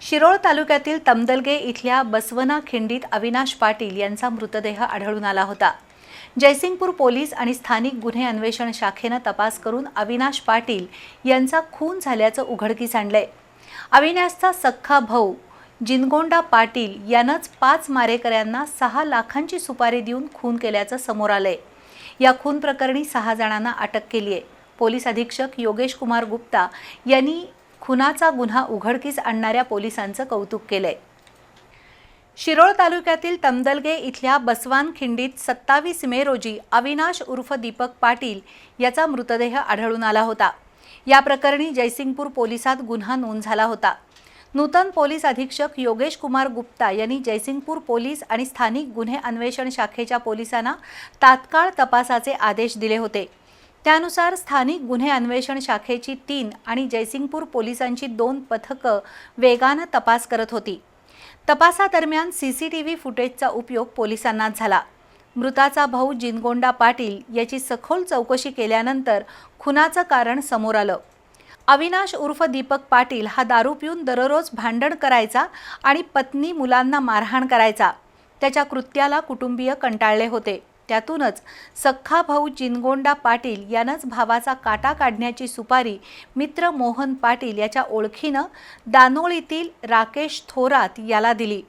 शिरोळ तालुक्यातील तमदलगे इथल्या बसवना खिंडीत अविनाश पाटील यांचा मृतदेह आढळून आला होता. जयसिंगपूर पोलीस आणि स्थानिक गुन्हे अन्वेषण शाखेनं तपास करून अविनाश पाटील यांचा खून झाल्याचं उघडकीस आणलंय. अविनाशचा सख्खा भाऊ जिनगोंडा पाटील यानंच पाच मारेकऱ्यांना सहा लाखांची सुपारी देऊन खून केल्याचं समोर आलंय. या खून प्रकरणी सहा जणांना अटक केली आहे पोलीस अधीक्षक योगेश कुमार गुप्ता यांनी खुनाचा गुन्हा उघडकीस आणणाऱ्या पोलिसांचं कौतुक केलंय. शिरोळ तालुक्यातील तमदलगे इथल्या बसवान खिंडीत सत्तावीस मे रोजी अविनाश उर्फ दीपक पाटील याचा मृतदेह आढळून आला होता. या प्रकरणी जयसिंगपूर पोलिसात गुन्हा नोंद झाला होता. नूतन पोलीस अधीक्षक योगेश कुमार गुप्ता यांनी जयसिंगपूर पोलीस आणि स्थानिक गुन्हे अन्वेषण शाखेच्या पोलिसांना तात्काळ तपासाचे आदेश दिले होते. त्यानुसार स्थानिक गुन्हे अन्वेषण शाखेची तीन आणि जयसिंगपूर पोलिसांची दोन पथकं वेगानं तपास करत होती. तपासादरम्यान सी सी टी व्ही फुटेजचा उपयोग पोलिसांना झाला. मृताचा भाऊ जिनगोंडा पाटील याची सखोल चौकशी केल्यानंतर खुनाचं कारण समोर आलं. अविनाश उर्फ दीपक पाटील हा दारू पिऊन दररोज भांडण करायचा आणि पत्नी मुलांना मारहाण करायचा. त्याच्या कृत्याला कुटुंबीय कंटाळले होते. त्यातूनच सख्खा भाऊ जिनगोंडा पाटील यानंच भावाचा काटा काढण्याची सुपारी मित्र मोहन पाटील याच्या ओळखीनं दानोळीतील राकेश थोरात याला दिली.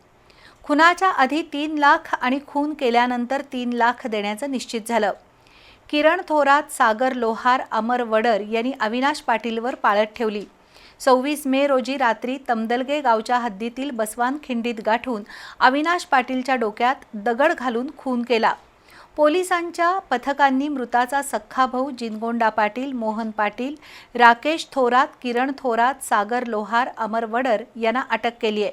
खुनाच्या आधी तीन लाख आणि खून केल्यानंतर तीन लाख देण्याचं निश्चित झालं. किरण थोरात सागर लोहार अमर वडर यांनी अविनाश पाटीलवर पाळत ठेवली. सव्वीस मे रोजी रात्री तमदलगे गावच्या हद्दीतील बसवान खिंडीत गाठून अविनाश पाटीलच्या डोक्यात दगड घालून खून केला. पोलिसांच्या पथकांनी मृताचा सख्खा भाऊ जिनगोंडा पाटील मोहन पाटील राकेश थोरात किरण थोरात सागर लोहार अमर वडर यांना अटक केली आहे.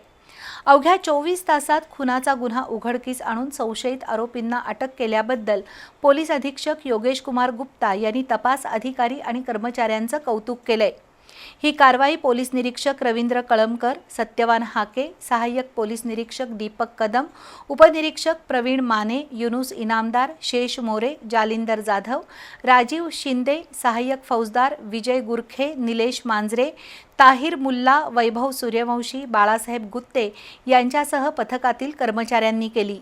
अवघ्या चोवीस तासात खुनाचा गुन्हा उघडकीस आणून संशयित आरोपींना अटक केल्याबद्दल पोलीस अधीक्षक योगेश कुमार गुप्ता यांनी तपास अधिकारी आणि कर्मचाऱ्यांचं कौतुक केलंय. ही कारवाई पोलीस निरीक्षक रवींद्र कळमकर सत्यवान हाके सहाय्यक पोलीस निरीक्षक दीपक कदम उपनिरीक्षक प्रवीण माने युनुस इनामदार शेष मोरे जालिंदर जाधव राजीव शिंदे सहाय्यक फौजदार विजय गुरखे निलेश मांजरे ताहिर मुल्ला वैभव सूर्यवंशी बाळासाहेब गुत्ते यांच्यासह पथकातील कर्मचाऱ्यांनी केली.